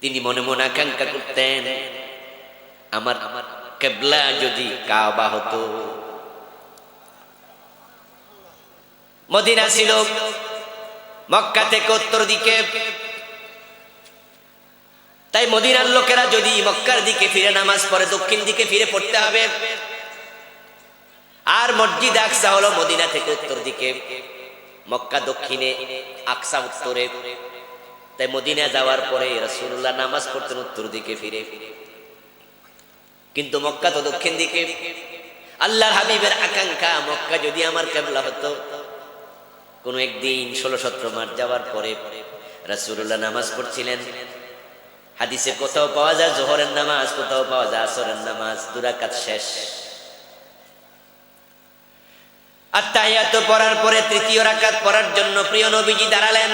তিনি মনে মনে আকাঙ্ক্ষা করতেন, আমার আমার কেবলা যদি কাবা হতো। মদিনা ছিল মক্কা থেকে উত্তর দিকে। তাই মদিনার লোকেরা যদি মক্কার দিকে ফিরে নামাজ পড়ে, দক্ষিণ দিকে ফিরে পড়তে হবে। আর মসজিদ আকসা হলো মদিনা থেকে উত্তর দিকে। মক্কা দক্ষিণে আকসা উত্তরে। তাই মদিনা যাওয়ার পরে রাসূলুল্লাহ নামাজ পড়তেন উত্তর দিকে ফিরে। কিন্তু মক্কা তো দক্ষিণ দিকে। আল্লাহর হাবিবের আকাঙ্ক্ষা, মক্কা যদি আমার কেবলা হতো। কোনো একদিন ষোলো সতেরো মাস যাওয়ার পরে রাসূলুল্লাহ নামাজ পড়ছিলেন। হাদিসে কোথাও পাওয়া যায় জোহরের নামাজ, কোথাও পাওয়া যায় আসরের নামাজ দুরাকাত শেষ। আর তাহিয়াত পড়ার পরে তৃতীয় রাকাত পড়ার জন্য প্রিয় নবীজি দাঁড়ালেন।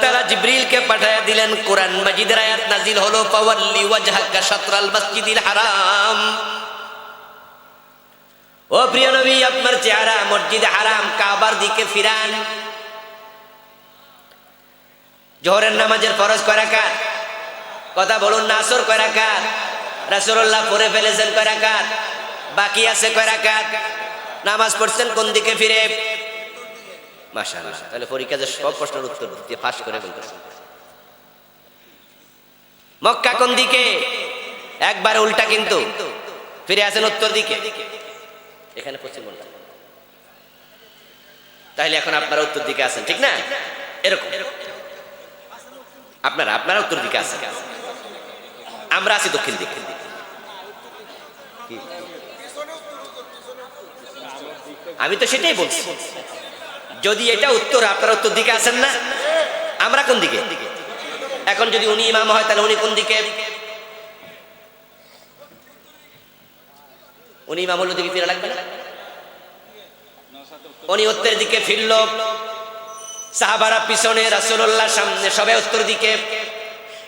তাআলা জিবরিলকে দিলেন। হলো ও কাবার দিকে ফিরান। নামাজের ফরজ কয় রাকাত? কথা বলুন না, আসর কয় রাকাত? রাসূলুল্লাহ পড়ে ফেলেছেন কয় রাকাত? বাকি আছে কয় রাকাত? নামাজ পড়ছেন কোন দিকে ফিরে? মাশাআল্লাহ। তাহলে সব প্রশ্নের উত্তর করে মক্কা কোন দিকে? একবার উল্টা কিন্তু। ফিরে আছেন উত্তর দিকে। এখানে তাহলে এখন আপনারা উত্তর দিকে আছেন, ঠিক না? এরকম। আপনারা আপনারা উত্তর দিকে আছেন। আমরা আছি দক্ষিণ দিকে। আমি তো সেটাই বলছি। যদি এটা উত্তর, আপনারা উত্তর দিকে আছেন না? আমরা কোন দিকে? এখন যদি উনি ইমাম হয়, তাহলে উনি কোন দিকে? উনি ইমাম হলো দিকে ফিরে লাগবে না? উনি উত্তরের দিকে ফিরল। সাহাবারা পিছনে রাসূলুল্লাহ সামনে সবে উত্তর দিকে।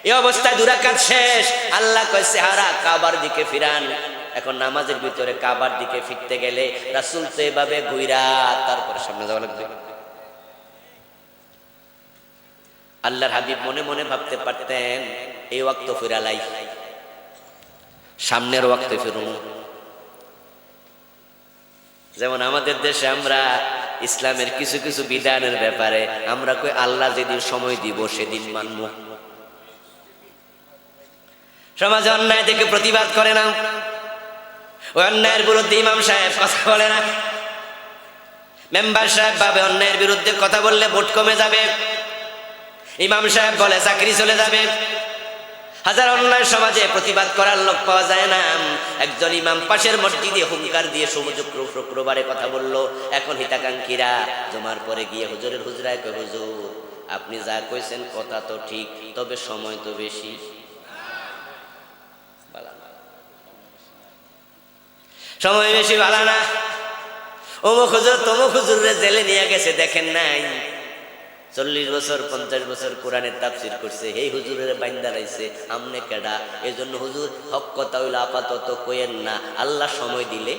এই অবস্থায় দুরাকাত শেষ। আল্লাহ কয়, সেহারা কাবার দিকে ফিরান। এখন নামাজের ভিতরে কাবার দিকে ফিরতে গেলে রাসূল তো এভাবে ঘুইরা তারপরে সামনে যাওয়া লাগবে। আল্লাহর হাবিব মনে মনে ভাবতে পারতেন, এই ওয়াক্ত ফিরালাই সামনের ওয়াক্তে ফিরুন। যেমন আমাদের দেশে আমরা ইসলামের কিছু কিছু বিধানের ব্যাপারে আমরা কই, আল্লাহ যেদিন সময় দিব সেদিন মানব। সমাজে অন্যায় থেকে প্রতিবাদ করে না। ওই অন্যায়ের বিরুদ্ধে ইমাম সাহেব কথা বলে না। মেম্বার সাহেব ভাবে অন্যায়ের বিরুদ্ধে কথা বললে ভোট কমে যাবে। ইমাম সাহেব বলে, চাকরি চলে যাবে। হাজার অন্যায় সমাজে প্রতিবাদ করার লোক পাওয়া যায় না। একজন ইমাম পাশের মসজিদে হুঙ্কার দিয়ে সমুদ্র শুক্রবারে কথা বলল, এখন হিতাকাঙ্ক্ষীরা জমার পরে গিয়ে হুজুরের হুজরায় কয়, হুজুর, আপনি যা কইছেন কথা তো ঠিক, তবে সময় তো বেশি বালা না। সময় বেশি ভালো না। অমুক হুজুর তমুক হুজুরে জেলে নিয়ে গেছে, দেখেন নাই। চল্লিশ বছর, পঞ্চাশ বছর কোরআনের তাফসির করছে এই হুজুরের বাইন্দা রাইছে, আমনে কেডা? এই জন্য হুজুর হক কথা হইল আপাতত কইেন না, আল্লাহ সময় দিলে।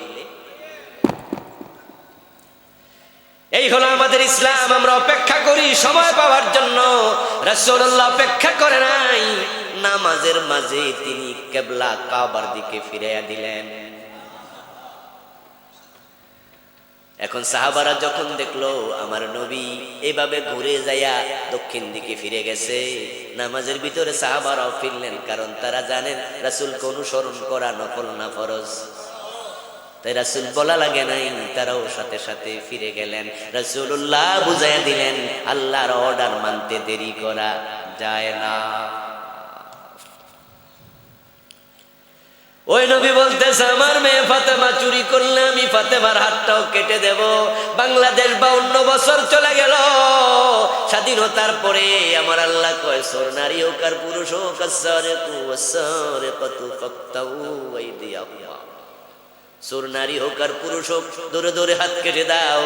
এই হলো আমাদের ইসলাম, আমরা অপেক্ষা করি সময় পাওয়ার জন্য। রাসূলুল্লাহ অপেক্ষা করে নাই, নামাজের মাঝে তিনি কেবলা কাবার দিকে ফিরাইয়া দিলেন। এখন সাহাবারা যখন দেখল, আমার নবী এভাবে ঘুরে যাইয়া দক্ষিণ দিকে ফিরে গেছে। নামাজের ভিতরে সাহাবারাও ফিরলেন, কারণ তারা জানেন রাসূলকে অনুসরণ করা নকল না ফরজ। তাই রাসূল বলা লাগে নাই, তারাও সাথে সাথে ফিরে গেলেন। রাসূলুল্লাহ বুঝাইয়া দিলেন, আল্লাহর অর্ডার মানতে দেরি করা যায় না। ওই নবী বলতেছে, আমার মেয়ে ফাতেমা চুরি করলে আমি ফাতেমার হাতটাও কেটে দেব। বাংলাদেশ বাউন্ন বছর চলে গেল। স্বাধীনতার পরে আমার আল্লাহ কয়, সোর নারী হোক আর পুরুষ হোক সোর নারী হোক আর পুরুষ হোক দৌড়ে দৌড়ে হাত কেটে দাও।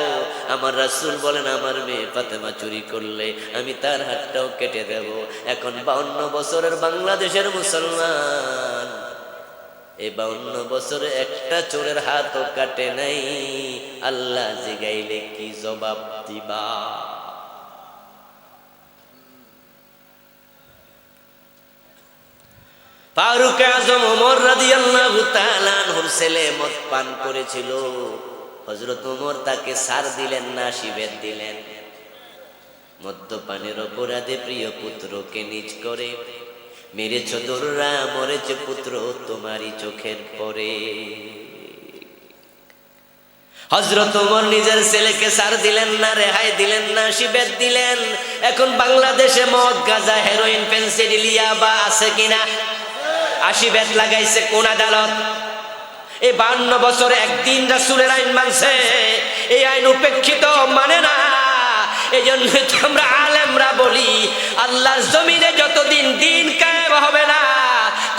আমার রাসূল বলেন, আমার মেয়ে ফাতেমা চুরি করলে আমি তার হাতটাও কেটে দেব। এখন বাউন্ন বছরের বাংলাদেশের মুসলমান এ বাউন্ন বছরে একটা চোরের হাতও কাটে নাই। আল্লাহ জিগাইলে কি জবাব দিবা? ফারুক আজম ওমর রাদিয়াল্লাহু তাআলা আনহুর ছেলে মদ পান করেছিল। হজরত ওমর তাকে সার দিলেন না, শিবের দিলেন। মদ্যপানের অপরাধে প্রিয় পুত্রকে নিজ করে মেরেছ দোররা মরেছ পুত্র তোমারই চোখের পরে। হজরত ওমর নিজের ছেলেকে সার দিলেন না, রেহাই দিলেন না, শিবের দিলেন। এখন বাংলাদেশে মদ, গাঁজা, হেরোইন পেন্সিডিলিয়া বা আছে কিনা? আশি বেত লাগাইছে কোন আদালত? এই বান্ন বছরে একদিন রাসুলের আইন মানছে। এই আইন উপেক্ষিত মানে না। এই জন্য তো আমরা আলেমরা বলি, আল্লাহর জমিনে যতদিন দিন কায়েম হবে না,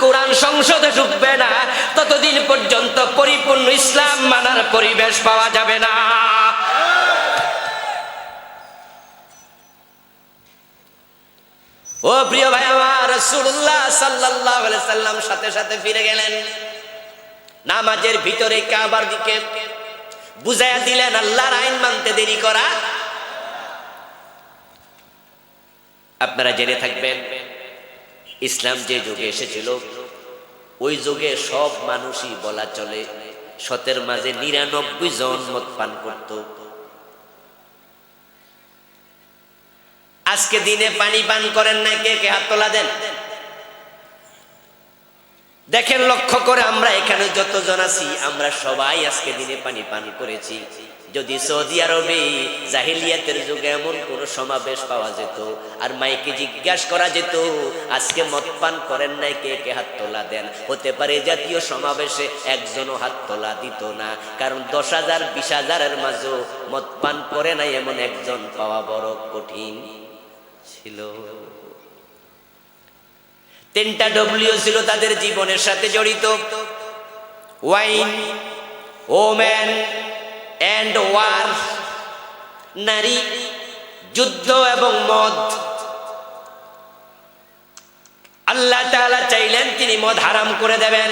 কোরআন সংসদে ঢুকবে না, ততদিন পর্যন্ত পরিপূর্ণ ইসলাম মানার পরিবেশ পাওয়া যাবে না। ও প্রিয় ভাই আমার, রাসূলুল্লাহ সাল্লাল্লাহু আলাইহি সাল্লাম সাথে সাথে ফিরে গেলেন। নামাজের ভিতরে কাবার দিকে বুঝাইয়া দিলেন, আল্লাহর আইন মানতে দেরি করা আপনারা জেনে থাকবেন, ইসলাম যে যুগে এসেছিল, ওই যুগে সব মানুষই বলা চলে শতের মাঝে নিরানব্বই জন মদ পান করত। আজকে দিনে পানি পান করেন না কে কে হাত তোলা দেন? দেখেন লক্ষ্য করে আমরা এখানে যতজন আছি, আমরা সবাই আজকে দিনে পানি পান করেছি। যদি সৌদি আরবে জাহিলিয়াতের যুগে এমন কোন সমাবেশ পাওয়া যেত আর মাইকে জিজ্ঞাসা করা যেত, আজকে মদ পান করেন নাই, কে কে হাত তোলা দেন? হতে পারে জাতীয় সমাবেশে একজনও হাত তোলা দিত না, কারণ দশ হাজার, বিশ হাজারের মাঝেও মদ পান করে নাই এমন একজন পাওয়া বড় কঠিন ছিল। তিনটা ডব্লিউ ছিল তাদের জীবনের সাথে জড়িত। ওয়াইন ওম্যান অ্যান্ড ওয়ার নারী, যুদ্ধ এবং মদ। আল্লাহ তাআলা চাইলেন তিনি মদ হারাম করে দেবেন।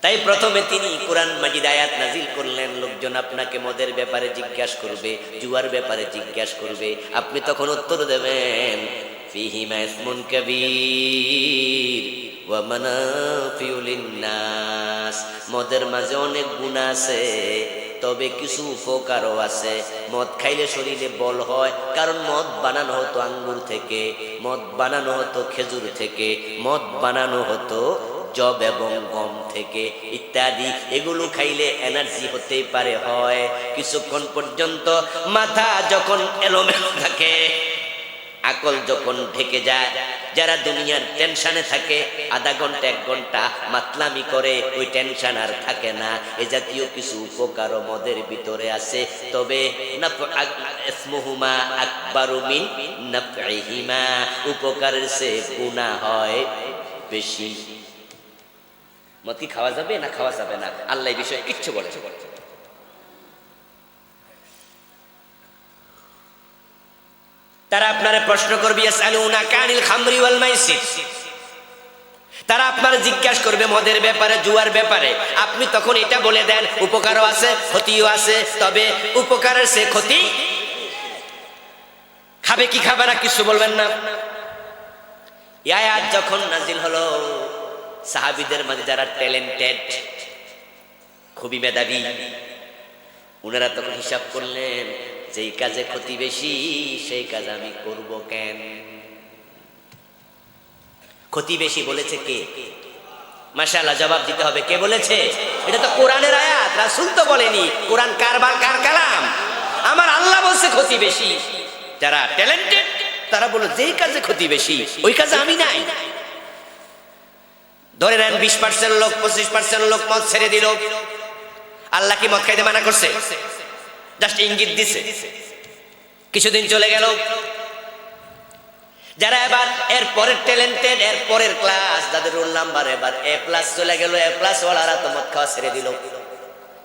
তাই প্রথমে তিনি কোরআন মাজিদ আয়াত নাজিল করলেন, লোকজন আপনাকে মদের ব্যাপারে জিজ্ঞাসা করবে, জুয়ার ব্যাপারে জিজ্ঞাসা করবে, আপনি তখন উত্তর দেবেন, ফিহিমা ইসমুন কাবীর। মদের মাঝে অনেক গুণ আছে, তবে কিছু উপকারও আছে। মদ খাইলে শরীরে বল হয়, কারণ মদ বানানো হতো আঙ্গুর থেকে, মদ বানানো হতো খেজুর থেকে, মদ বানানো হতো জব এবং গম থেকে ইত্যাদি। এগুলো খাইলে এনার্জি হতেই পারে, হয়। কিছুক্ষণ পর্যন্ত মাথা যখন এলোমেলো থাকে আকল যখন ঢেকে যায়, যারা দুনিয়ার টেনশনে থাকে, আধা ঘণ্টা, এক ঘণ্টা মাতলামি করে, ওই টেনশন আর থাকে না। এ জাতীয় কিছু উপকার মদের ভিতরে আছে। তবে উপকারের সে গুনাহ হয় বেশি। মতি খাওয়া যাবে না খাওয়া যাবে না? আল্লাহ বিষয়ে কিচ্ছু বলেছে তারা আপনারে প্রশ্ন করবে, ইয়াসআলুনা কানিল খামরি ওয়াল মাইসির। তারা আপনার জিজ্ঞাসা করবে মদের ব্যাপারে, জুয়ার ব্যাপারে। আপনি তখন এটা বলে দেন, উপকারও আছে, ক্ষতিও আছে, তবে উপকারের সে ক্ষতি খাবে কি খাবে না কিছু বলবেন না। আয়াত যখন নাজিল হলো, সাহাবিদের মাঝে যারা ট্যালেন্টেড খুবই মেধাবী ওনারা তখন হিসাব করলেন যেই কাজে ক্ষতি বেশি, সেই কাজ আমি করব কেন? ক্ষতি বেশি বলেছে কে? মাশাআল্লাহ, জবাব দিতে হবে। কে বলেছে? এটা তো কোরআনের আয়াত, রাসূল তো বলেনি। কোরআন কার বা কার কালাম? আমার আল্লাহ বলছে ক্ষতি বেশি। যারা ট্যালেন্টেড তারা বলে যেই কাজে ক্ষতি বেশি, ওই কাজে আমি নাই। ধরে নেন, বিশ পার্সেন্ট লোক, পঁচিশ পার্সেন্ট লোক, মদ ছেড়ে দিল। আল্লাহ কি মদ খাইতে মানা করছে? জাস্ট ইঙ্গিত দিছে। কিছুদিন চলে গেল। যারা এবার এর পরের ট্যালেন্টেড এর পরের ক্লাস যাদের রোল নাম্বার এবার এ প্লাস চলে গেল এ প্লাস ওয়ালারা তো মদ খাওয়া ছেড়ে দিল।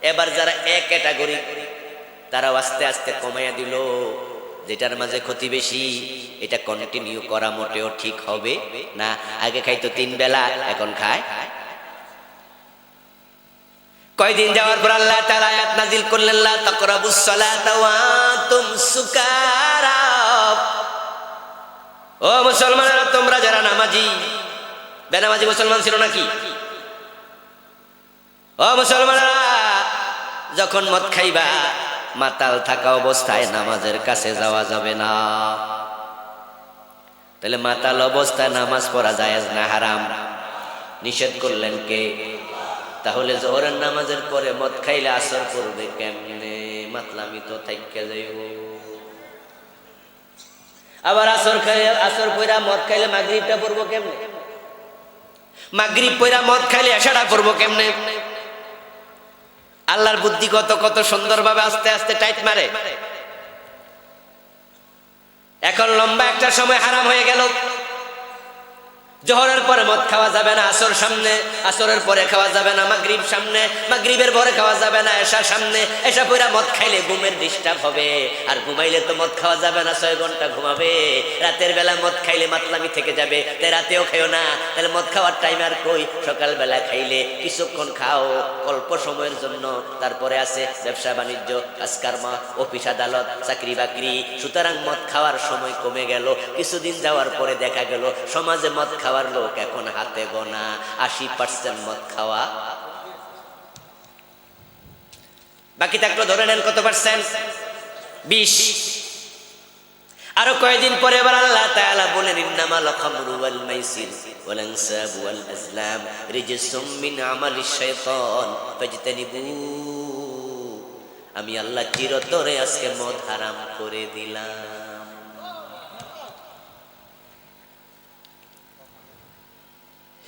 এবার যারা এ ক্যাটাগরি তারাও আস্তে আস্তে কমাইয়া দিল। যেটার মাঝে ক্ষতি বেশি, এটা কন্টিনিউ করা মোটেও ঠিক হবে না। আগে খাইতো তিন বেলা, এখন খায় কয়দিন যাওয়ার পর আল্লাহ তাআলা আয়াত নাজিল করলেন, লা তাকরাবুস আনতুম সুকারা। ও মুসলমানেরা, তোমরা যারা নামাজি, বেনামাজি মুসলমান ছিল নাকি? ও মুসলমানরা, যখন মদ খাইবা, মাতাল থাকা অবস্থায় নামাজের কাছে যাওয়া যাবে না। তাহলে মাতাল অবস্থায় নামাজ পড়া যায় না হারাম? নিষেধ করলেন কে? তাহলে জোহরের নামাজের পরে মদ খাইলে আসর করবে কেমনে? মাতলামি তো থাইকে যাইব। আবার আসর খাইলে আসর পইরা মদ খাইলে মাগরিবটা পড়ব কেমনে? মাগরিব পইরা মদ খাইলে এসাটা পড়ব কেমনে? আল্লাহর বুদ্ধি কত কত সুন্দরভাবে আস্তে আস্তে টাইট মারে। এখন লম্বা একটা সময় হারাম হয়ে গেল। জোহরের পরে মদ খাওয়া যাবে না, আসর সামনে, আসরের পরে খাওয়া যাবে না, মাগরিব সামনে, মাগরিবের পরে খাওয়া যাবে না এসা সামনে এসা পরে মদ খাইলে ঘুমের ডিস্টার্ব হবে। আর ঘুমাইলে তো মদ খাওয়া যাবে না, ছয় ঘণ্টা ঘুমাবে। রাতের বেলা মদ খাইলে মাতলামি থেকে যাবে তাই রাতেও খাইও না। তাহলে মদ খাওয়ার টাইম আর কই? সকালবেলা খাইলে কিছুক্ষণ খাও, অল্প সময়ের জন্য। তারপরে আছে ব্যবসা বাণিজ্য, কাজকর্ম, অফিস আদালত, চাকরি বাকরি। সুতরাং মদ খাওয়ার সময় কমে গেল। কিছুদিন যাওয়ার পরে দেখা গেল, সমাজে মদ খাওয়ার লোক এখন হাতে গোনা, আশি পার্সেন্ট মদ খাওয়া। বাকি থাকল ধরে নেন কত পার্সেন্ট বিশ। আরও কয়েকদিন পরে এবার আল্লাহ তাআলা বলেন ওয়াল মাইসির ওয়াল আনসাব ওয়াল রিজসুম মিন শাইতান ফাজতানিবু। আমি আল্লাহ চিরতরে আজকে মদ হারাম করে দিলাম।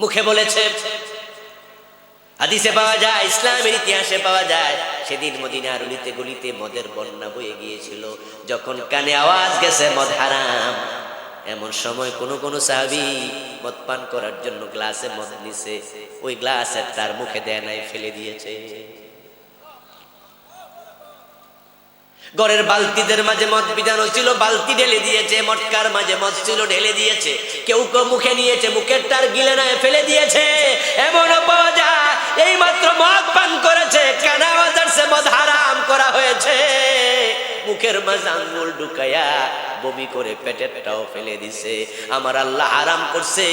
মুখে বলেছে, হাদিসে পাওয়া যায়, ইসলামের ইতিহাসে পাওয়া যায়, সেদিন মদিনার উলিতে গলিতে মদের বন্যা বয়ে গিয়েছিল। যখন কানে আওয়াজ গেছে, মদ হারাম। এমন সময় কোনো কোনো সাহাবি মদ পান করার জন্য গ্লাসে মদ নিছে। ওই গ্লাসের তার মুখে দেয় নাই, ফেলে দিয়েছে। ঘরের বালতিদের মাঝে মদ বিধানো ছিল, বালতি ঢেলে দিয়েছে, মটকার মাঝে মদ ছিল, ঢেলে দিয়েছে। কেউ কেউ মুখে নিয়েছে, মুখের তার গিলে নয় ফেলে দিয়েছে। যায় এই মাত্র মদ পান করেছে কেন সে মদ হারাম করা হয়েছে। মুখের মাঝে আঙ্গুল ঢুকাইয়া বমি করে পেটেরটাও ফেলে দিছে। আমার আল্লাহ আরাম করছে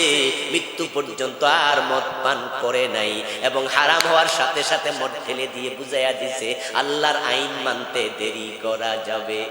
মৃত্যু পর্যন্ত আর মদ পান করে নাই এবং হারাম হওয়ার সাথে সাথে মদ ঠেলে দিয়ে বুঝাইয়া দিছে, আল্লাহর আইন মানতে দেরি করা যাবে।